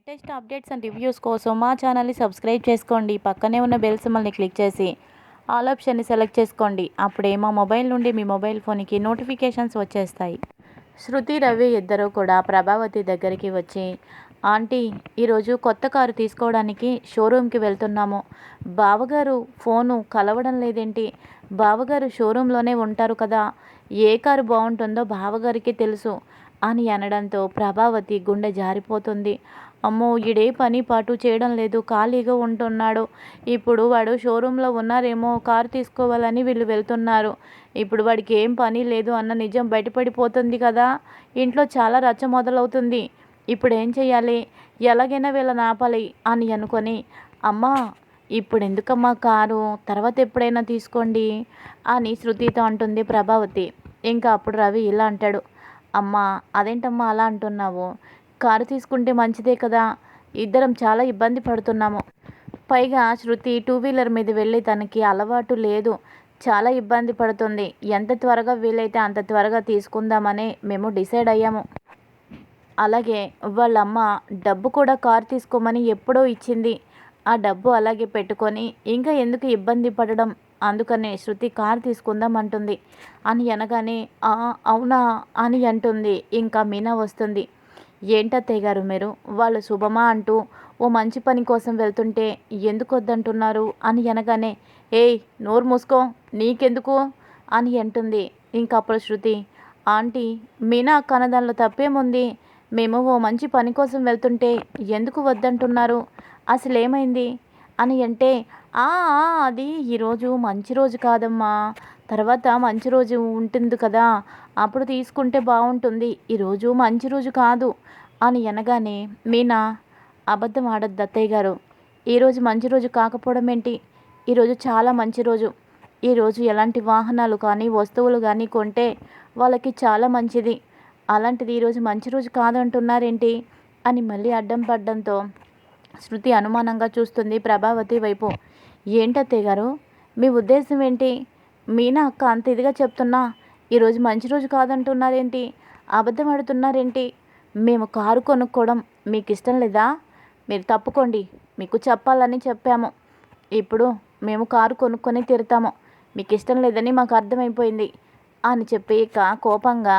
Latest updates and reviews కోసం మా ఛానల్ని సబ్స్క్రైబ్ చేసుకోండి. పక్కనే ఉన్న బెల్ సిమ్మల్ని క్లిక్ చేసి ఆల్ ఆప్షన్ని సెలెక్ట్ చేసుకోండి. అప్పుడే మా మొబైల్ నుండి మీ మొబైల్ ఫోన్కి నోటిఫికేషన్స్ వచ్చేస్తాయి. శృతి రవి ఇద్దరూ కూడా ప్రభావతి దగ్గరికి వచ్చి ఆంటీ ఈరోజు కొత్త కారు తీసుకోవడానికి షోరూమ్కి వెళ్తున్నాము. బావగారు ఫోను కలవడం లేదేంటి? బావగారు షోరూంలోనే ఉంటారు కదా. ఏ కారు బాగుంటుందో బావగారికి తెలుసు అని అనడంతో ప్రభావతి గుండె జారిపోతుంది. అమ్మో ఈడే పని పాటు చేయడం లేదు ఖాళీగా ఉంటున్నాడు. ఇప్పుడు వాడు షోరూంలో ఉన్నారేమో కారు తీసుకోవాలని వీళ్ళు వెళ్తున్నారు. ఇప్పుడు వాడికి ఏం పని లేదు అన్న నిజం బయటపడిపోతుంది కదా. ఇంట్లో చాలా రచ్చ మొదలవుతుంది. ఇప్పుడు ఏం చేయాలి ఎలాగైనా వీళ్ళని ఆపాలి అని అనుకొని అమ్మా ఇప్పుడు ఎందుకమ్మా కారు? తర్వాత ఎప్పుడైనా తీసుకోండి అని శృతితో అంటుంది ప్రభావతి. ఇంకా అప్పుడు రవి ఇలా అంటాడు అమ్మా అదేంటమ్మా అలా అంటున్నావు? కారు తీసుకుంటే మంచిదే కదా? ఇద్దరం చాలా ఇబ్బంది పడుతున్నాము. పైగా శృతి టూ వీలర్ మీద వెళ్ళి తనకి అలవాటు లేదు. చాలా ఇబ్బంది పడుతుంది. ఎంత త్వరగా వీలైతే అంత త్వరగా తీసుకుందామని మేము డిసైడ్ అయ్యాము. అలాగే వాళ్ళమ్మ డబ్బు కూడా కారు తీసుకోమని ఎప్పుడో ఇచ్చింది. ఆ డబ్బు అలాగే పెట్టుకొని ఇంకా ఎందుకు ఇబ్బంది పడడం? అందుకనే శృతి కారు తీసుకుందాం అంటుంది. అని అనగానే అవునా? అని అంటుంది. ఇంకా మీనా వస్తుంది. ఏంటత్తయ్య గారు మీరు? వాళ్ళు శుభమా అంటూ ఓ మంచి పని కోసం వెళ్తుంటే ఎందుకు వద్దంటున్నారు? అని అనగానే ఏయ్ నోరు మూసుకో నీకెందుకు? అని అంటుంది ఇంకప్పుడు శృతి. ఆంటీ మీనా అక్క తప్పేముంది? మేము ఓ మంచి పని కోసం వెళ్తుంటే ఎందుకు వద్దంటున్నారు? అసలు ఏమైంది అని అంటే ఆ, అది ఈరోజు మంచి రోజు కాదమ్మా. తర్వాత మంచి రోజు ఉంటుంది కదా అప్పుడు తీసుకుంటే బాగుంటుంది. ఈరోజు మంచి రోజు కాదు అని అనగానే మీనా అబద్ధం ఆడద్దు అత్తయ్య గారు. ఈరోజు మంచి రోజు కాకపోవడం ఏంటి? ఈరోజు చాలా మంచి రోజు. ఈరోజు ఎలాంటి వాహనాలు కానీ వస్తువులు కానీ కొంటే వాళ్ళకి చాలా మంచిది. అలాంటిది ఈరోజు మంచి రోజు కాదంటున్నారేంటి? అని మళ్ళీ అడ్డం పడ్డంతో శృతి అనుమానంగా చూస్తుంది ప్రభావతి వైపు. ఏంటత్తయ్య గారు? మీ ఉద్దేశం ఏంటి? మీనా అక్క అంత ఇదిగా చెప్తున్నా ఈరోజు మంచి రోజు కాదంటున్నారేంటి? అబద్ధం ఆడుతున్నారేంటి? మేము కారు కొనుక్కోవడం మీకు ఇష్టం లేదా? మీరు తప్పుకోండి మీకు చెప్పాలని చెప్పాము. ఇప్పుడు మేము కారు కొనుక్కొని తిరుతాము మీకు ఇష్టం లేదని మాకు అర్థమైపోయింది అని చెప్పి కోపంగా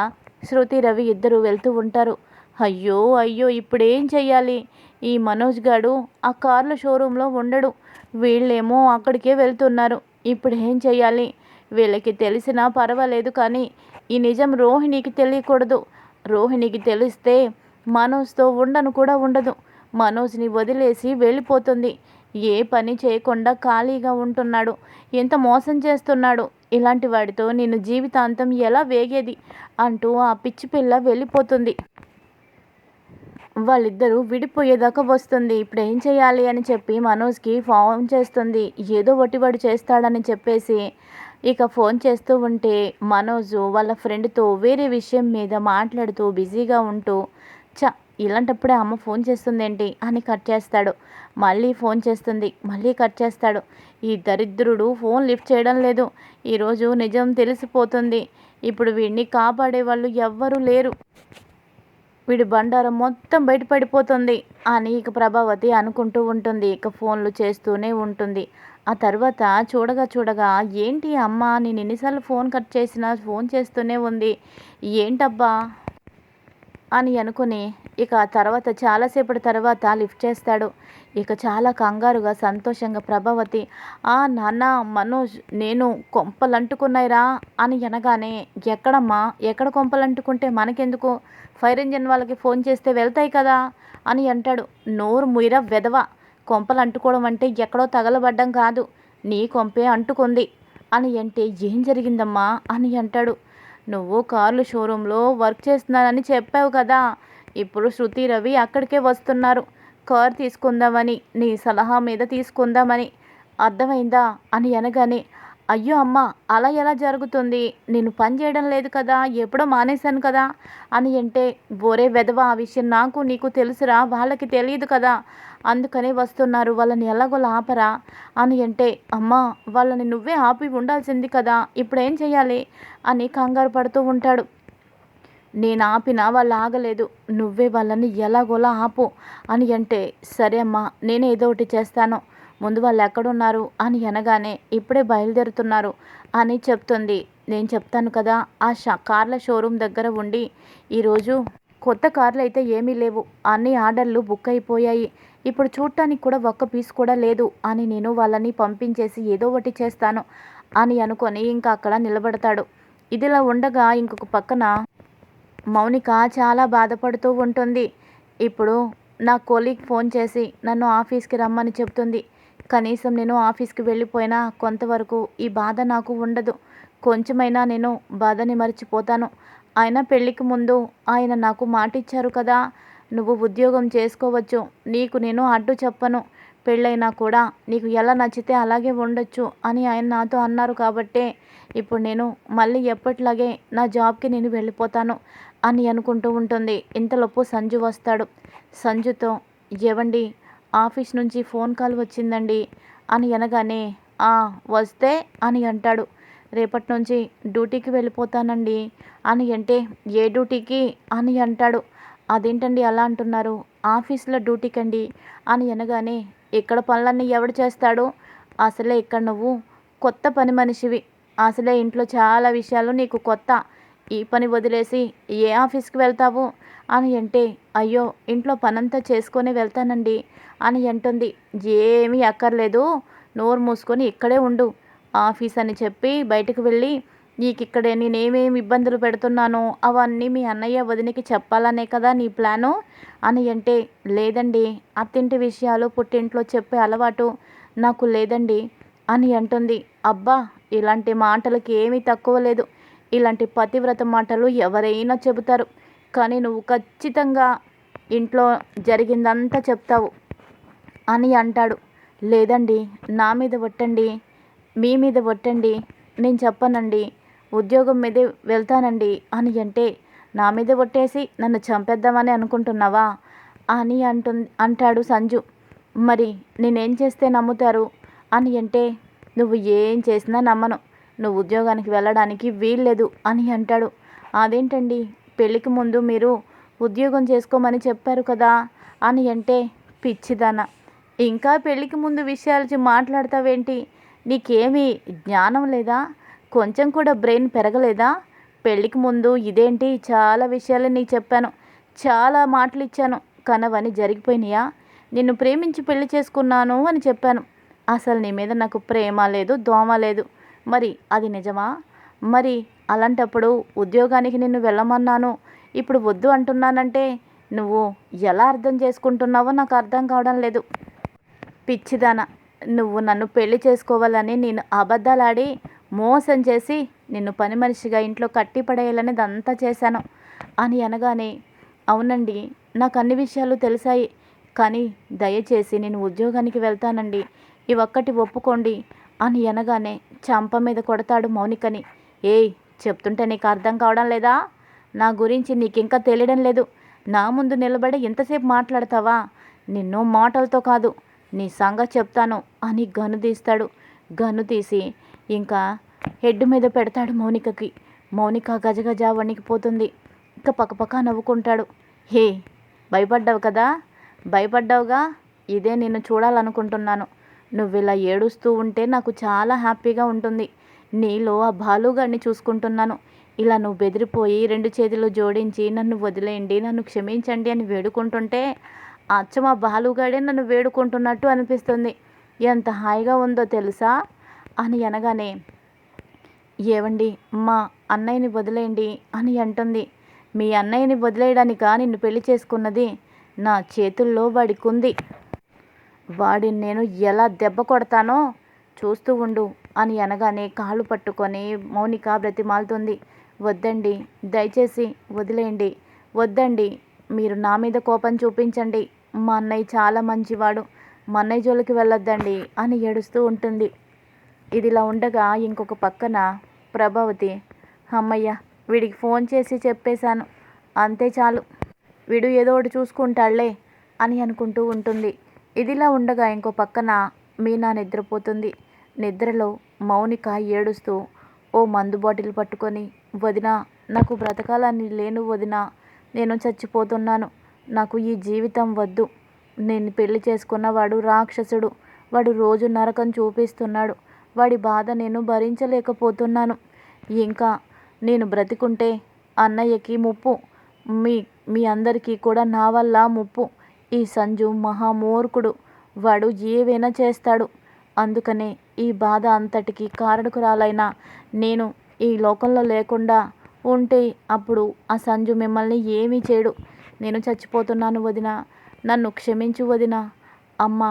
శృతి రవి ఇద్దరు వెళ్తూ ఉంటారు. అయ్యో అయ్యో ఇప్పుడేం చెయ్యాలి? ఈ మనోజ్ గాడు ఆ కార్ల షోరూంలో ఉండడు. వీళ్ళేమో అక్కడికే వెళ్తున్నారు. ఇప్పుడు ఏం చెయ్యాలి? వీళ్ళకి తెలిసినా పర్వాలేదు కానీ ఈ నిజం రోహిణికి తెలియకూడదు. రోహిణికి తెలిస్తే మనోజ్తో ఉండను కూడా ఉండదు. మనోజ్ని వదిలేసి వెళ్ళిపోతుంది. ఏ పని చేయకుండా ఖాళీగా ఉంటున్నాడు. ఎంత మోసం చేస్తున్నాడు. ఇలాంటి వాడితో నేను జీవితాంతం ఎలా వేగేది? అంటూ ఆ పిచ్చి పిల్ల వెళ్ళిపోతుంది. వాళ్ళిద్దరూ విడిపోయేదాకా వస్తుంది. ఇప్పుడు ఏం చేయాలి అని చెప్పి మనోజ్కి ఫోన్ చేస్తుంది. ఏదో ఒకటి వాడు చేస్తాడని చెప్పేసి ఇక ఫోన్ చేస్తూ ఉంటే మనోజ్ వాళ్ళ ఫ్రెండ్తో వేరే విషయం మీద మాట్లాడుతూ బిజీగా ఉంటూ చ ఇలాంటప్పుడే అమ్మ ఫోన్ చేస్తుంది ఏంటి అని కట్ చేస్తాడు. మళ్ళీ ఫోన్ చేస్తుంది. మళ్ళీ కట్ చేస్తాడు. ఈ దరిద్రుడు ఫోన్ లిఫ్ట్ చేయడం లేదు. ఈరోజు నిజం తెలిసిపోతుంది. ఇప్పుడు వీడిని కాపాడే వాళ్ళు ఎవ్వరూ లేరు. వీడి బండారం మొత్తం బయటపడిపోతుంది అని ఇక ప్రభావతి అనుకుంటూ ఉంటుంది. ఇక ఫోన్లు చేస్తూనే ఉంటుంది. ఆ తర్వాత చూడగా చూడగా ఏంటి అమ్మ నేను ఎన్నిసార్లు ఫోన్ కట్ చేసినా ఫోన్ చేస్తూనే ఉంది. ఏంటబ్బా? అని అనుకుని ఇక ఆ తర్వాత చాలాసేపటి తర్వాత లిఫ్ట్ చేస్తాడు. ఇక చాలా కంగారుగా సంతోషంగా ప్రభావతి ఆ నాన్న మనోజ్ నేను కొంపలంటుకున్నాయిరా అని అనగానే ఎక్కడమ్మా? ఎక్కడ కొంపలంటుకుంటే మనకెందుకు? ఫైర్ ఇంజిన్ వాళ్ళకి ఫోన్ చేస్తే వెళ్తాయి కదా అని అంటాడు. నోరు ముయిర వెదవ కొంపలు అంటుకోవడం అంటే ఎక్కడో తగలబడ్డం కాదు. నీ కొంపే అంటుకుంది. అని అంటే ఏం జరిగిందమ్మా? అని అంటాడు. నువ్వు కార్లు షోరూంలో వర్క్ చేస్తున్నానని చెప్పావు కదా. ఇప్పుడు శృతి రవి అక్కడికే వస్తున్నారు. కార్ తీసుకుందామని నీ సలహా మీద తీసుకుందామని. అర్థమైందా? అని అనగానే అయ్యో అమ్మ అలా ఎలా జరుగుతుంది? నేను పని చేయడం లేదు కదా ఎప్పుడో మానేశాను కదా అని అంటే బోరే వెధవ ఆ విషయం నాకు నీకు తెలుసురా వాళ్ళకి తెలియదు కదా అందుకనే వస్తున్నారు వాళ్ళని ఎలాగోలా ఆపరా అని అంటే అమ్మ వాళ్ళని నువ్వే ఆపి ఉండాల్సింది కదా ఇప్పుడు ఏం చేయాలి అని కంగారు పడుతూ ఉంటాడు. నేను ఆపినా వాళ్ళు ఆగలేదు నువ్వే వాళ్ళని ఎలాగోలా ఆపు అని అంటే సరే అమ్మా నేను ఏదో ఒకటి చేస్తాను ముందు వాళ్ళు ఎక్కడున్నారు అని అనగానే ఇప్పుడే బయలుదేరుతున్నారు అని చెప్తుంది. నేను చెప్తాను కదా ఆ షా కార్ల షోరూమ్ దగ్గర ఉండి ఈరోజు కొత్త కార్లు అయితే ఏమీ లేవు. అన్ని ఆర్డర్లు బుక్ అయిపోయాయి. ఇప్పుడు చూడటానికి కూడా ఒక్క పీస్ కూడా లేదు అని నేను వాళ్ళని పంపించేసి ఏదో ఒకటి చేస్తాను అని అనుకొని ఇంకా అక్కడ నిలబడతాడు. ఇదిలా ఉండగా ఇంకొక పక్కన మౌనిక చాలా బాధపడుతూ ఉంటుంది. ఇప్పుడు నా కొలీగ్ ఫోన్ చేసి నన్ను ఆఫీస్కి రమ్మని చెప్తుంది. కనీసం నేను ఆఫీస్కి వెళ్ళిపోయినా కొంతవరకు ఈ బాధ నాకు ఉండదు. కొంచెమైనా నేను బాధని మర్చిపోతాను. ఆయన పెళ్ళికి ముందు ఆయన నాకు మాట ఇచ్చారు కదా నువ్వు ఉద్యోగం చేసుకోవచ్చు. నీకు నేను అడ్డు చెప్పను. పెళ్ళైనా కూడా నీకు ఎలా నచ్చితే అలాగే ఉండొచ్చు అని ఆయన నాతో అన్నారు కాబట్టే ఇప్పుడు నేను మళ్ళీ ఎప్పట్లాగే నా జాబ్కి నేను వెళ్ళిపోతాను అని అనుకుంటూ ఉంటుంది. ఇంతలోపు సంజు వస్తాడు. సంజుతో ఏవండి ఆఫీస్ నుంచి ఫోన్ కాల్ వచ్చిందండి. అని అనగానే "ఆ, వస్తే అని అంటాడు. రేపటి నుంచి డ్యూటీకి వెళ్ళిపోతానండి అని అంటే ఏ డ్యూటీకి? అని అంటాడు. అదేంటండి అలా అంటున్నారు? ఆఫీస్లో డ్యూటీకి అండి అని అనగానే ఇక్కడ పనులన్నీ ఎవడు చేస్తాడు? అసలే ఇక్కడ నువ్వు కొత్త పని మనిషివి. అసలే ఇంట్లో చాలా విషయాలు నీకు కొత్త. ఈ పని వదిలేసి ఏ ఆఫీస్కి వెళ్తావు? అని అంటే అయ్యో ఇంట్లో పనంతా చేసుకొని వెళ్తానండి అని అంటుంది. ఏమీ అక్కర్లేదు. నోరు మూసుకొని ఇక్కడే ఉండు. ఆఫీస్ అని చెప్పి బయటకు వెళ్ళి నీకు ఇక్కడే నేనేమేమి ఇబ్బందులు పెడుతున్నానో అవన్నీ మీ అన్నయ్య వదినికి చెప్పాలనే కదా నీ ప్లాను? అని అంటే లేదండి. అత్తింటి విషయాలు పుట్టింట్లో చెప్పే అలవాటు నాకు లేదండి అని అంటుంది. అబ్బా ఇలాంటి మాటలకి ఏమీ తక్కువ లేదు. ఇలాంటి పతివ్రత మాటలు ఎవరైనా చెబుతారు. కానీ నువ్వు ఖచ్చితంగా ఇంట్లో జరిగిందంతా చెప్తావు అని అంటాడు. లేదండి నా మీద ఒట్టండి మీ మీద ఒట్టండి నేను చెప్పనండి ఉద్యోగం మీదే వెళ్తానండి అని అంటే నా మీద ఒట్టేసి నన్ను చంపేద్దామని అనుకుంటున్నావా అని అంటు అంటాడు సంజు. మరి నేనేం చేస్తే నమ్ముతారు? అని అంటే నువ్వు ఏం చేసినా నమ్మను. నువ్వు ఉద్యోగానికి వెళ్ళడానికి వీల్లేదు అని అంటాడు. అదేంటండి? పెళ్ళికి ముందు మీరు ఉద్యోగం చేసుకోమని చెప్పారు కదా అని అంటే పిచ్చిదాన. ఇంకా పెళ్ళికి ముందు విషయాలు మాట్లాడతావేంటి? నీకేమీ జ్ఞానం లేదా? కొంచెం కూడా బ్రెయిన్ పెరగలేదా? పెళ్ళికి ముందు ఇదేంటి? చాలా విషయాలు నీకు చెప్పాను. చాలా మాటలు ఇచ్చాను. కానీ అవన్నీ జరిగిపోయినాయా? నిన్ను ప్రేమించి పెళ్ళి చేసుకున్నాను అని చెప్పాను. అసలు నీ మీద నాకు ప్రేమ లేదు దోమ లేదు. మరి అది నిజమా? మరి అలాంటప్పుడు ఉద్యోగానికి నిన్ను వెళ్ళమన్నాను. ఇప్పుడు వద్దు అంటున్నానంటే నువ్వు ఎలా అర్థం చేసుకుంటున్నావో నాకు అర్థం కావడం లేదు. పిచ్చిదాన నువ్వు నన్ను పెళ్ళి చేసుకోవాలని నేను అబద్ధాలాడి మోసం చేసి నిన్ను పని మనిషిగా ఇంట్లో కట్టి పడేయాలని చేశాను. అని అనగానే అవునండి నాకు అన్ని విషయాలు తెలిసాయి. కానీ దయచేసి నేను ఉద్యోగానికి వెళ్తానండి. ఇవక్కటి ఒక్కటి ఒప్పుకోండి. అని అనగానే చంప మీద కొడతాడు మౌనికని. ఏయ్ చెప్తుంటే నీకు అర్థం కావడం లేదా? నా గురించి నీకింకా తెలియడం లేదు. నా ముందు నిలబడి ఎంతసేపు మాట్లాడతావా? నిన్ను మాటలతో కాదు నీ సంగతి చెప్తాను అని గను తీస్తాడు. గను తీసి ఇంకా హెడ్ మీద పెడతాడు మౌనికకి. మౌనిక గజగజ వణికిపోతుంది. ఇంకా పక్కపక్క నవ్వుకుంటాడు. హే భయపడ్డావు కదా? భయపడ్డావుగా? ఇదే నిన్ను చూడాలనుకుంటున్నాను. నువ్వు ఇలా ఏడుస్తూ ఉంటే నాకు చాలా హ్యాపీగా ఉంటుంది. నీలో ఆ భాలుగాడిని చూసుకుంటున్నాను. ఇలా నువ్వు బెదిరిపోయి రెండు చేతులు జోడించి నన్ను వదిలేయండి నన్ను క్షమించండి అని వేడుకుంటుంటే అచ్చం ఆ బాలుగాడే నన్ను వేడుకుంటున్నట్టు అనిపిస్తుంది. ఎంత హాయిగా ఉందో తెలుసా? అని అనగానే ఏవండి మా అన్నయ్యని వదిలేయండి అని అంటుంది. మీ అన్నయ్యని వదిలేయడానికా? నిన్ను పెళ్ళి చేసుకున్నది నా చేతుల్లో వాడికి ఉంది వాడిని నేను ఎలా దెబ్బ కొడతానో చూస్తూ ఉండు అని అనగానే కాళ్ళు పట్టుకొని మౌనిక బ్రతిమాలుతుంది. వద్దండి దయచేసి వదిలేయండి. వద్దండి మీరు నా మీద కోపం చూపించండి. మా అన్నయ్య చాలా మంచివాడు. మా అన్నయ్య జోలికి వెళ్ళొద్దండి అని ఏడుస్తూ ఉంటుంది. ఇదిలా ఉండగా ఇంకొక పక్కన ప్రభావతి అమ్మయ్య వీడికి ఫోన్ చేసి చెప్పేశాను. అంతే చాలు. వీడు ఏదో ఒకటి చూసుకుంటాడులే అని అనుకుంటూ ఉంటుంది. ఇదిలా ఉండగా ఇంకో పక్కన మీనా నిద్రపోతుంది. నిద్రలో మౌనిక ఏడుస్తూ ఓ మందు బాటిల్ పట్టుకొని వదిన నాకు బ్రతకాలని లేను వదిన నేను చచ్చిపోతున్నాను. నాకు ఈ జీవితం వద్దు. నేను పెళ్ళి చేసుకున్నవాడు రాక్షసుడు. వాడు రోజు నరకం చూపిస్తున్నాడు. వాడి బాధ నేను భరించలేకపోతున్నాను. ఇంకా నేను బ్రతికుంటే అన్నయ్యకి ముప్పు. మీ మీ అందరికీ కూడా నా వల్ల ముప్పు. ఈ సంజు మహామూర్ఖుడు. వాడు ఏవైనా చేస్తాడు. అందుకనే ఈ బాధ అంతటికి కారణకురాలైన నేను ఈ లోకంలో లేకుండా ఉంటే అప్పుడు ఆ సంజు మిమ్మల్ని ఏమీ చేయడు. నేను చచ్చిపోతున్నాను వదిన. నన్ను క్షమించు వదిన. అమ్మ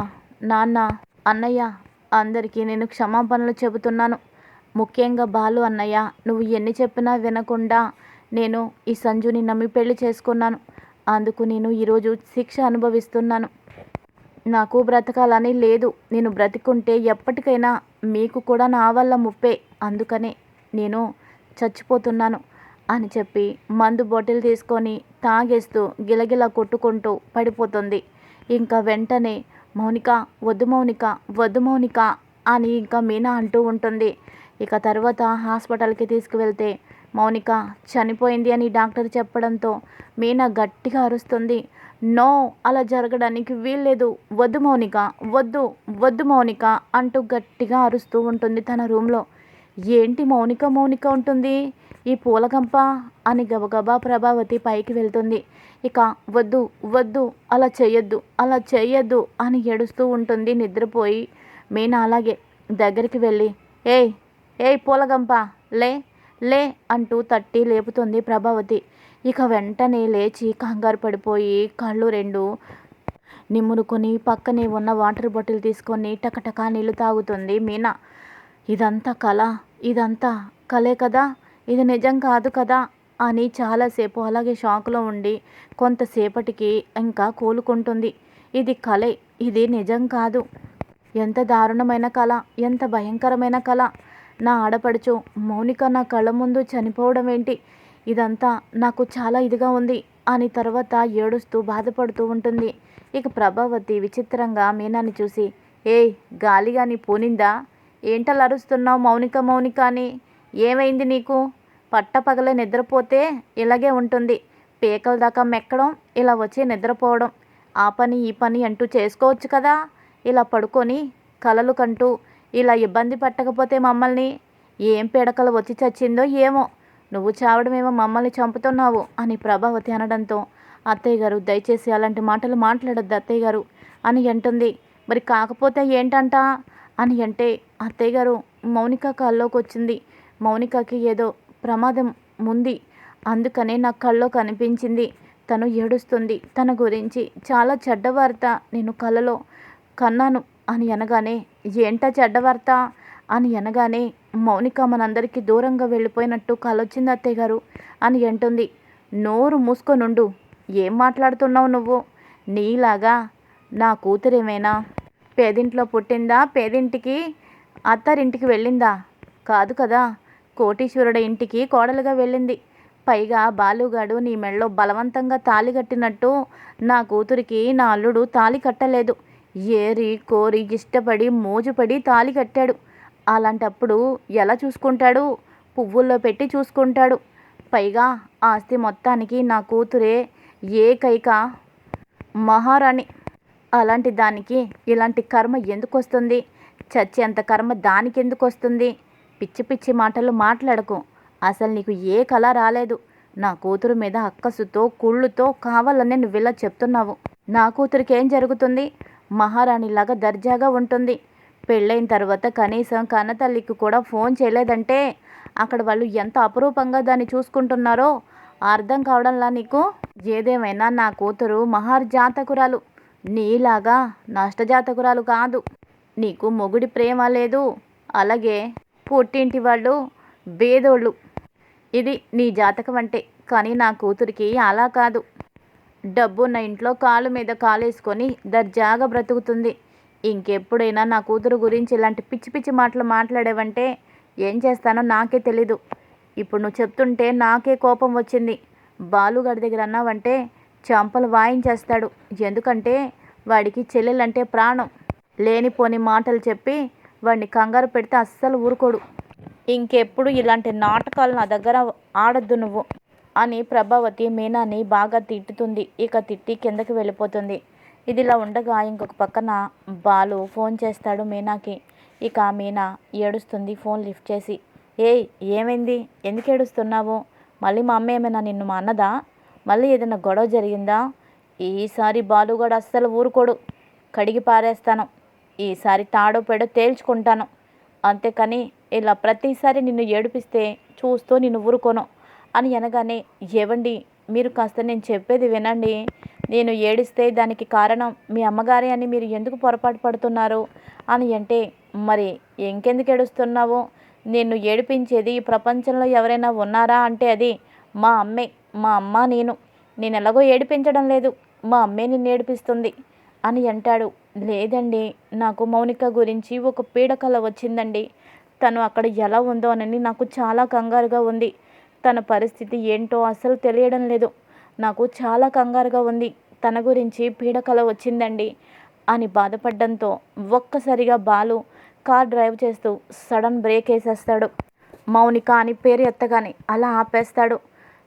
నాన్న అన్నయ్య అందరికీ నేను క్షమాపణలు చెబుతున్నాను. ముఖ్యంగా బాలు అన్నయ్య నువ్వు ఎన్ని చెప్పినా వినకుండా నేను ఈ సంజుని నమ్మి పెళ్ళి చేసుకున్నాను. అందుకు నేను ఈరోజు శిక్ష అనుభవిస్తున్నాను. నాకు బ్రతకాలని లేదు. నేను బ్రతికుంటే ఎప్పటికైనా మీకు కూడా నా వల్ల ముప్పే. అందుకనే నేను చచ్చిపోతున్నాను అని చెప్పి మందు బాటిల్ తీసుకొని తాగేస్తూ గిలగిల కొట్టుకుంటూ పడిపోతుంది. ఇంకా వెంటనే మౌనిక వద్దు మౌనిక వద్దు మౌనిక అని ఇంకా మీనా అంటూ ఉంటుంది. ఇక తర్వాత హాస్పిటల్కి తీసుకువెళ్తే మౌనిక చనిపోయింది అని డాక్టర్ చెప్పడంతో మీనా గట్టిగా అరుస్తుంది. నో అలా జరగడానికి వీల్లేదు. వద్దు మౌనిక వద్దు వద్దు మౌనిక అంటూ గట్టిగా అరుస్తూ ఉంటుంది తన రూమ్లో. ఏంటి మౌనిక మౌనిక ఉంటుంది ఈ పూలగంప అని గబగబా ప్రభావతి పైకి వెళ్తుంది. ఇక వద్దు వద్దు అలా చేయొద్దు అలా చేయొద్దు అని ఏడుస్తూ ఉంటుంది నిద్రపోయి. మీనా అలాగే దగ్గరికి వెళ్ళి ఏయ్ ఏయ్ పూలగంప లే లే అంటూ తట్టి లేపుతుంది ప్రభావతి. ఇక వెంటనే లేచి కంగారు పడిపోయి కళ్ళు రెండు నిమురుకొని పక్కనే ఉన్న వాటర్ బాటిల్ తీసుకొని టకటకా నీళ్ళు తాగుతుంది మీనా. ఇదంతా కళ ఇదంతా కలే కదా ఇది నిజం కాదు కదా అని చాలాసేపు అలాగే షాక్లో ఉండి కొంతసేపటికి ఇంకా కోలుకుంటుంది. ఇది కలే ఇది నిజం కాదు. ఎంత దారుణమైన కళ ఎంత భయంకరమైన కళ నా ఆడపడుచు మౌనిక నా కళ్ళ ముందు చనిపోవడం ఏంటి? ఇదంతా నాకు చాలా ఇదిగా ఉంది. అని తర్వాత ఏడుస్తూ బాధపడుతూ ఉంటుంది. ఇక ప్రభావతి విచిత్రంగా మీనాని చూసి ఏయ్ గాలిగా నీ పోనిందా? ఏంటలా అరుస్తున్నావు మౌనిక మౌనిక అని? ఏమైంది నీకు? పట్టపగలే నిద్రపోతే ఇలాగే ఉంటుంది. పేకల దాకా మెక్కడం ఇలా వచ్చి నిద్రపోవడం. ఆ పని ఈ పని అంటూ చేసుకోవచ్చు కదా? ఇలా పడుకొని కలలు కంటూ ఇలా ఇబ్బంది పెట్టకపోతే మమ్మల్ని ఏం పిడకలు వచ్చి చచ్చిందో ఏమో. నువ్వు చావడమేమో మమ్మల్ని చంపుతున్నావు అని ప్రభావతి అనడంతో అత్తయ్య గారు దయచేసి అలాంటి మాటలు మాట్లాడొద్దు అత్తయ్య గారు అని అంటుంది. మరి కాకపోతే ఏంటంట? అని అంటే అత్తయ్య గారు మౌనిక కల్లోకి వచ్చింది. మౌనికకి ఏదో ప్రమాదం ఉంది. అందుకనే నా కల్లో కనిపించింది. తను ఏడుస్తుంది. తన గురించి చాలా చెడ్డ వార్త నేను కలలో కన్నాను. అని అనగానే ఏంట చెడ్డవార్త? అని అనగానే మౌనిక మనందరికీ దూరంగా వెళ్ళిపోయినట్టు కలొచ్చింది అత్తయ్య గారు అని అంటుంది. నోరు మూసుకొనుండు. ఏం మాట్లాడుతున్నావు నువ్వు? నీలాగా నా కూతురేమైనా? పేదింట్లో పుట్టిందా? పేదింటికి అత్తారింటికి వెళ్ళిందా? కాదు కదా కోటీశ్వరుడు ఇంటికి కోడలుగా వెళ్ళింది. పైగా బాలుగాడు నీ మెళ్ళో బలవంతంగా తాళి కట్టినట్టు నా కూతురికి నా అల్లుడు తాళి కట్టలేదు. ఏరి కోరి ఇష్టపడి మోజుపడి తాళి కట్టాడు. అలాంటప్పుడు ఎలా చూసుకుంటాడు? పువ్వుల్లో పెట్టి చూసుకుంటాడు. పైగా ఆస్తి మొత్తానికి నా కూతురే ఏకైక మహారాణి. అలాంటి దానికి ఇలాంటి కర్మ ఎందుకు వస్తుంది చచ్చేంత కర్మ దానికి ఎందుకు వస్తుంది పిచ్చి పిచ్చి మాటలు మాట్లాడకు. అసలు నీకు ఏ కళ రాలేదు. నా కూతురు మీద అక్కసుతో కుళ్ళుతో కావాలని నువ్వు ఇలా చెప్తున్నావు. నా కూతురికి ఏం జరుగుతుంది? మహారాణిలాగా దర్జాగా ఉంటుంది. పెళ్ళైన తర్వాత కనీసం కన్నతల్లికి కూడా ఫోన్ చేయలేదంటే అక్కడ వాళ్ళు ఎంత అపురూపంగా దాన్ని చూసుకుంటున్నారో అర్థం కావడంలా నీకు? ఏదేమైనా నా కూతురు మహార్జాతకురాలు నీలాగా నష్టజాతకురాలు కాదు. నీకు మొగుడి ప్రేమ లేదు. అలాగే పుట్టింటి వాళ్ళు బేదోళ్ళు. ఇది నీ జాతకం అంటే కానీ నా కూతురికి అలా కాదు. డబ్బున్న ఇంట్లో కాలు మీద కాలేసుకొని దర్జాగా బ్రతుకుతుంది. ఇంకెప్పుడైనా నా కూతురు గురించి ఇలాంటి పిచ్చి పిచ్చి మాటలు మాట్లాడేవంటే ఏం చేస్తానో నాకే తెలీదు. ఇప్పుడు నువ్వు చెప్తుంటే నాకే కోపం వచ్చింది. బాలుగాడి దగ్గర అన్నావంటే చంపలు వాయించేస్తాడు. ఎందుకంటే వాడికి చెల్లెలంటే ప్రాణం. లేనిపోని మాటలు చెప్పి వాడిని కంగారు పెడితే అస్సలు ఊరుకోడు. ఇంకెప్పుడు ఇలాంటి నాటకాలు నా దగ్గర ఆడద్దు నువ్వు. అని ప్రభావతి మీనాని బాగా తిట్టుతుంది. ఇక తిట్టి కిందకి వెళ్ళిపోతుంది. ఇదిలా ఉండగా ఇంకొక పక్కన బాలు ఫోన్ చేస్తాడు మీనాకి. ఇక మీనా ఏడుస్తుంది ఫోన్ లిఫ్ట్ చేసి. ఏయ్ ఏమైంది? ఎందుకు ఏడుస్తున్నావు? మళ్ళీ మా అమ్మ ఏమైనా నిన్ను మా అన్నదా మళ్ళీ ఏదైనా గొడవ జరిగిందా? ఈసారి బాలుగాడు అస్సలు ఊరుకోడు. కడిగి పారేస్తాను. ఈసారి తాడో పెడో తేల్చుకుంటాను. అంతేకాని ఇలా ప్రతిసారి నిన్ను ఏడిపిస్తే చూస్తూ నిన్ను ఊరుకోను. అని అనగానే ఏవండి మీరు కాస్త నేను చెప్పేది వినండి. నేను ఏడిస్తే దానికి కారణం మీ అమ్మగారే అని మీరు ఎందుకు పొరపాటు పడుతున్నారు? అని అంటే మరి ఇంకెందుకు ఏడుస్తున్నావు? నిన్ను ఏడిపించేది ఈ ప్రపంచంలో ఎవరైనా ఉన్నారా? అంటే అది మా అమ్మే మా అమ్మ నేను. నేను ఎలాగో ఏడిపించడం లేదు. మా అమ్మే నిన్ను ఏడిపిస్తుంది. అని అంటాడు. లేదండి నాకు మౌనిక గురించి ఒక పీడకల వచ్చిందండి. తను అక్కడ ఎలా ఉందో అని నాకు చాలా కంగారుగా ఉంది. తన పరిస్థితి ఏంటో అసలు తెలియడం లేదు. నాకు చాలా కంగారుగా ఉంది. తన గురించి పీడకల వచ్చిందండి అని బాధపడడంతో ఒక్కసారిగా బాలు కార్ డ్రైవ్ చేస్తూ సడన్ బ్రేక్ వేసేస్తాడు. మౌనిక అని పేరు ఎత్తగానే అలా ఆపేస్తాడు.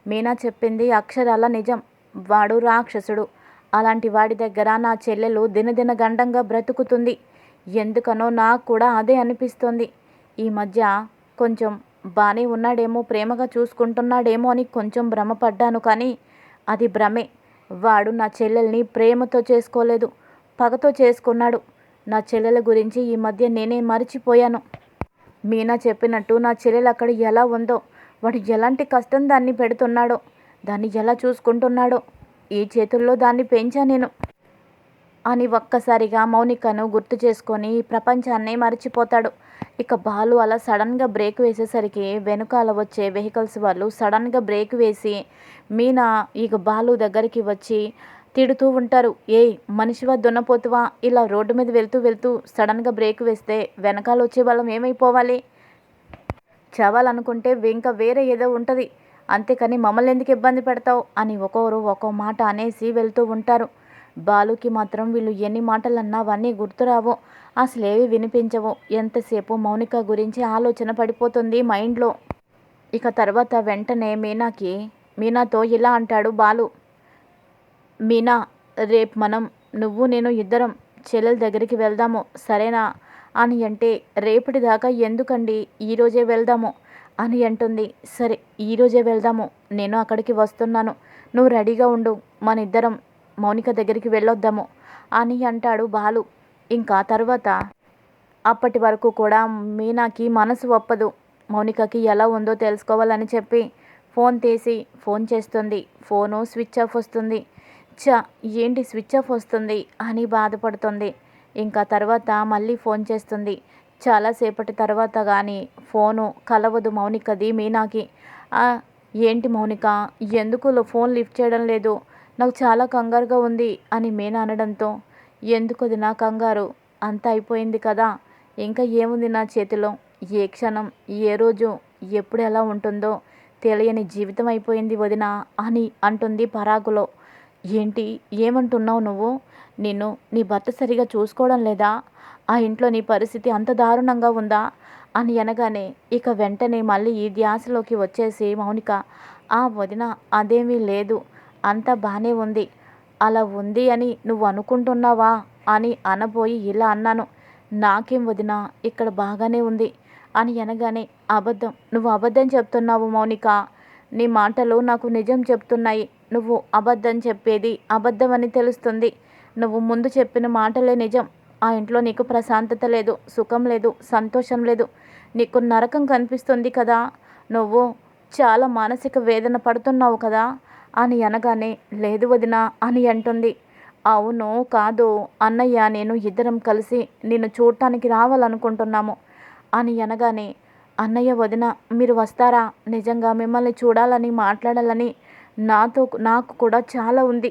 మీనా చెప్పింది అక్షరాల నిజం. వాడు రాక్షసుడు. అలాంటి వాడి దగ్గర నా చెల్లెలు దినదిన గండంగా బ్రతుకుతుంది. ఎందుకనో నాకు కూడా అదే అనిపిస్తుంది. ఈ మధ్య కొంచెం బాగానే ఉన్నాడేమో ప్రేమగా చూసుకుంటున్నాడేమో అని కొంచెం భ్రమపడ్డాను కానీ అది భ్రమే. వాడు నా చెల్లెల్ని ప్రేమతో చేసుకోలేదు పగతో చేసుకున్నాడు. నా చెల్లెల గురించి ఈ మధ్య నేనే మర్చిపోయాను. మీనా చెప్పినట్టు నా చెల్లెలు అక్కడ ఎలా ఉందో వాడు ఎలాంటి కష్టం దాన్ని పెడుతున్నాడో దాన్ని ఎలా చూసుకుంటున్నాడో ఈ చేతుల్లో దాన్ని పెంచా నేను. అని ఒక్కసారిగా మౌనికను గుర్తు చేసుకొని ప్రపంచాన్ని మర్చిపోతాడు. ఇక బాలు అలా సడన్గా బ్రేక్ వేసేసరికి వెనుకాల వచ్చే వెహికల్స్ వాళ్ళు సడన్గా బ్రేక్ వేసి మీనా ఇక బాలు దగ్గరికి వచ్చి తిడుతూ ఉంటారు. ఏయ్ మనిషివా దున్నపోతువా? ఇలా రోడ్డు మీద వెళ్తూ వెళ్తూ సడన్గా బ్రేక్ వేస్తే వెనకాల వచ్చే వాళ్ళం ఏమైపోవాలి? చావాలనుకుంటే ఇంకా వేరే ఏదో ఉంటుంది. అంతేకాని మమ్మల్ని ఎందుకు ఇబ్బంది పెడతావు? అని ఒక్కొరు ఒక్కో మాట అనేసి వెళ్తూ ఉంటారు. బాలుకి మాత్రం వీళ్ళు ఎన్ని మాటలన్నా అవన్నీ గుర్తురావు. అసలేవి వినిపించవు. ఎంతసేపు మౌనిక గురించి ఆలోచన పడిపోతుంది మైండ్లో. ఇక తర్వాత వెంటనే మీనాకి మీనాతో ఇలా అంటాడు బాలు. మీనా రేపు మనం నువ్వు నేను ఇద్దరం చెల్లెల దగ్గరికి వెళ్దాము సరేనా అని అంటే రేపటి దాకా ఎందుకండి? ఈరోజే వెళ్దాము అని అంటుంది. సరే ఈరోజే వెళ్దాము. నేను అక్కడికి వస్తున్నాను. నువ్వు రెడీగా ఉండు. మన ఇద్దరం మౌనిక దగ్గరికి వెళ్ళొద్దాము. అని అంటాడు బాలు. ఇంకా తర్వాత అప్పటి వరకు కూడా మీనాకి మనసు ఒప్పదు. మౌనికకి ఎలా ఉందో తెలుసుకోవాలని చెప్పి ఫోన్ తీసి ఫోన్ చేస్తుంది. ఫోను స్విచ్ ఆఫ్ వస్తుంది. చ ఏంటి స్విచ్ ఆఫ్ వస్తుంది అని బాధపడుతుంది. ఇంకా తర్వాత మళ్ళీ ఫోన్ చేస్తుంది. చాలాసేపటి తర్వాత కానీ ఫోను కలవదు మౌనికది మీనాకి. ఏంటి మౌనిక? ఎందుకు లో- ఫోన్ లిఫ్ట్ చేయడం లేదు? నాకు చాలా కంగారుగా ఉంది అని మీనా అనడంతో ఎందుకుది నా కంగారు? అంతా అయిపోయింది కదా. ఇంకా ఏముంది నా చేతిలో? ఏ క్షణం ఏ రోజు ఎప్పుడు ఎలా ఉంటుందో? తెలియని జీవితం అయిపోయింది వదిన అని అంటుంది పరాగులో. ఏంటి? ఏమంటున్నావు నువ్వు? నిన్ను నీ భర్త సరిగా చూసుకోవడం లేదా? ఆ ఇంట్లో నీ పరిస్థితి అంత దారుణంగా ఉందా? అని అనగానే ఇక వెంటనే మళ్ళీ ఈ ధ్యాసలోకి వచ్చేసి మౌనిక ఆ వదిన అదేమీ లేదు. అంతా బాగానే ఉంది. అలా ఉంది అని నువ్వు అనుకుంటున్నావా? అని అనబోయి ఇలా అన్నాను. నాకేం వదినా ఇక్కడ బాగానే ఉంది అని అనగానే అబద్ధం. నువ్వు అబద్ధం చెప్తున్నావు మౌనిక. నీ మాటలు నాకు నిజం చెప్తున్నాయి. నువ్వు అబద్ధం చెప్పేది అబద్ధం అని తెలుస్తుంది. నువ్వు ముందు చెప్పిన మాటలే నిజం. ఆ ఇంట్లో నీకు ప్రశాంతత లేదు సుఖం లేదు సంతోషం లేదు. నీకు నరకం కనిపిస్తుంది కదా. నువ్వు చాలా మానసిక వేదన పడుతున్నావు కదా. అని అనగానే లేదు వదిన అని అంటుంది. అవును కాదు. అన్నయ్య నేను ఇద్దరం కలిసి నిన్ను చూడటానికి రావాలనుకుంటున్నాము అని అనగానే అన్నయ్య వదిన మీరు వస్తారా? నిజంగా మిమ్మల్ని చూడాలని మాట్లాడాలని నాతో నాకు కూడా చాలా ఉంది.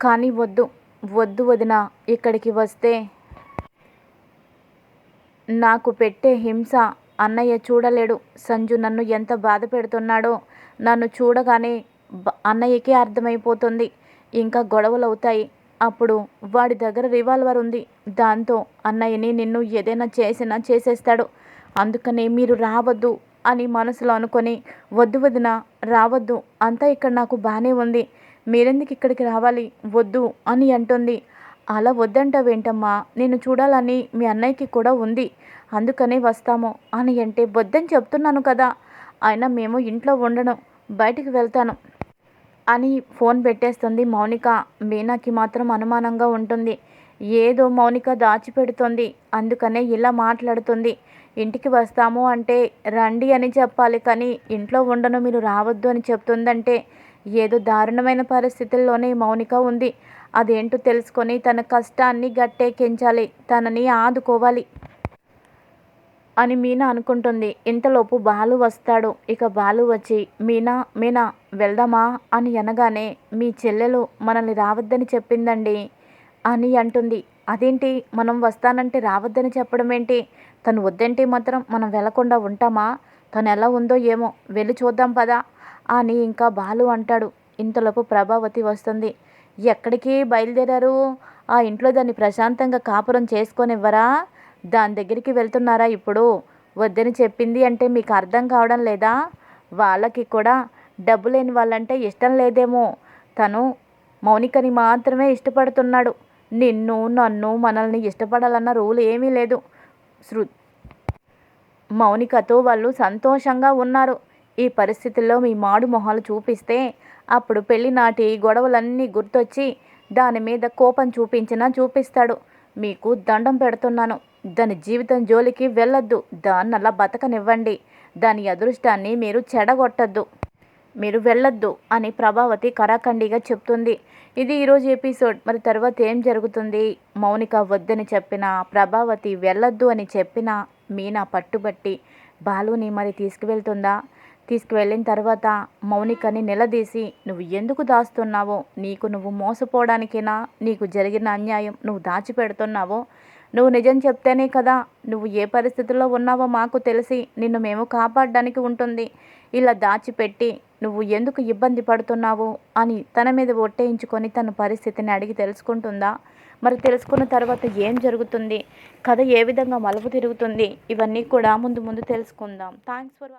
కానీ వద్దు వద్దు వదిన. ఇక్కడికి వస్తే నాకు పెట్టే హింస అన్నయ్య చూడలేడు. సంజు నన్ను ఎంత బాధ పెడుతున్నాడో నన్ను చూడగానే అన్నయ్యకే అర్థమైపోతుంది. ఇంకా గొడవలు అవుతాయి అప్పుడు వాడి దగ్గర రివాల్వర్ ఉంది. దాంతో అన్నయ్యని నిన్ను ఏదైనా చేసినా చేసేస్తాడు. అందుకనే మీరు రావద్దు అని మనసులో అనుకొని వద్దు వదిన రావద్దు. అంతా ఇక్కడ నాకు బాగానే ఉంది. మీరెందుకు ఇక్కడికి రావాలి? వద్దు అని అంటుంది. అలా వద్దంటావేంటమ్మా? నేను చూడాలని మీ అన్నయ్యకి కూడా ఉంది. అందుకనే వస్తాము అని అంటే వద్దని చెప్తున్నాను కదా. అయినా మేము ఇంట్లో ఉండను. బయటికి వెళ్తాను. అని ఫోన్ పెట్టేస్తుంది. మౌనిక మీనాకి మాత్రం అనుమానంగా ఉంటుంది. ఏదో మౌనిక దాచిపెడుతుంది. అందుకనే ఇలా మాట్లాడుతుంది. ఇంటికి వస్తాము అంటే రండి అని చెప్పాలి కానీ ఇంట్లో ఉండను మీరు రావద్దు అని చెప్తుందంటే ఏదో దారుణమైన పరిస్థితుల్లోనే మౌనిక ఉంది. అదేంటో తెలుసుకొని తన కష్టాన్ని గట్టెక్కించాలి. తనని ఆదుకోవాలి. అని మీనా అనుకుంటుంది. ఇంతలోపు బాలు వస్తాడు. ఇక బాలు వచ్చి మీనా మీనా వెళ్దామా? అని అనగానే మీ చెల్లెలు మనల్ని రావద్దని చెప్పిందండి అని అంటుంది. అదేంటి? మనం వస్తానంటే రావద్దని చెప్పడం ఏంటి? తను వద్దంటే మాత్రం మనం వెళ్ళకుండా ఉంటామా? తను ఎలా ఉందో ఏమో? వెళ్ళి చూద్దాం పదా అని ఇంకా బాలు అంటాడు. ఇంతలోపు ప్రభావతి వస్తుంది. ఎక్కడికి బయలుదేరారు? ఆ ఇంట్లో దాన్ని ప్రశాంతంగా కాపురం చేసుకొనివ్వరా? దాని దగ్గరికి వెళ్తున్నారా ఇప్పుడు? వద్దని చెప్పింది అంటే మీకు అర్థం కావడం లేదా? వాళ్ళకి కూడా డబ్బు లేని వాళ్ళంటే ఇష్టం లేదేమో. తను మౌనికని మాత్రమే ఇష్టపడుతున్నాడు. నిన్ను నన్ను మనల్ని ఇష్టపడాలన్న రూల్ ఏమీ లేదు. శృ మౌనికతో వాళ్ళు సంతోషంగా ఉన్నారు. ఈ పరిస్థితుల్లో మీ మాడు మొహాలు చూపిస్తే అప్పుడు పెళ్ళి నాటి గొడవలన్నీ గుర్తొచ్చి దాని మీద కోపం చూపించినా చూపిస్తాడు. మీకు దండం పెడుతున్నాను. దాని జీవితం జోలికి వెళ్ళొద్దు. దాన్ని అలా బతకనివ్వండి. దాని అదృష్టాన్ని మీరు చెడగొట్టద్దు. మీరు వెళ్ళొద్దు అని ప్రభావతి కరాఖండిగా చెప్తుంది. ఇది ఈరోజు ఎపిసోడ్. మరి తర్వాత ఏం జరుగుతుంది? మౌనిక వద్దని చెప్పిన ప్రభావతి వెళ్ళొద్దు అని చెప్పిన మీనా పట్టుబట్టి బాలుని మరి తీసుకువెళ్తుందా? తీసుకువెళ్ళిన తర్వాత మౌనికని నిలదీసి నువ్వు ఎందుకు దాస్తున్నావో? నీకు నువ్వు మోసపోవడానికేనా? నీకు జరిగిన అన్యాయం నువ్వు దాచిపెడుతున్నావో? నువ్వు నిజం చెప్తేనే కదా నువ్వు ఏ పరిస్థితుల్లో ఉన్నావో మాకు తెలిసి నిన్ను మేము కాపాడడానికి ఉంటుంది. ఇలా దాచిపెట్టి నువ్వు ఎందుకు ఇబ్బంది పడుతున్నావు అని తన మీద ఒట్టేయించుకొని తన పరిస్థితిని అడిగి తెలుసుకుంటుందా? మరి తెలుసుకున్న తర్వాత ఏం జరుగుతుంది? కథ ఏ విధంగా మలుపు తిరుగుతుంది? ఇవన్నీ కూడా ముందు ముందు తెలుసుకుందాం. Thanks for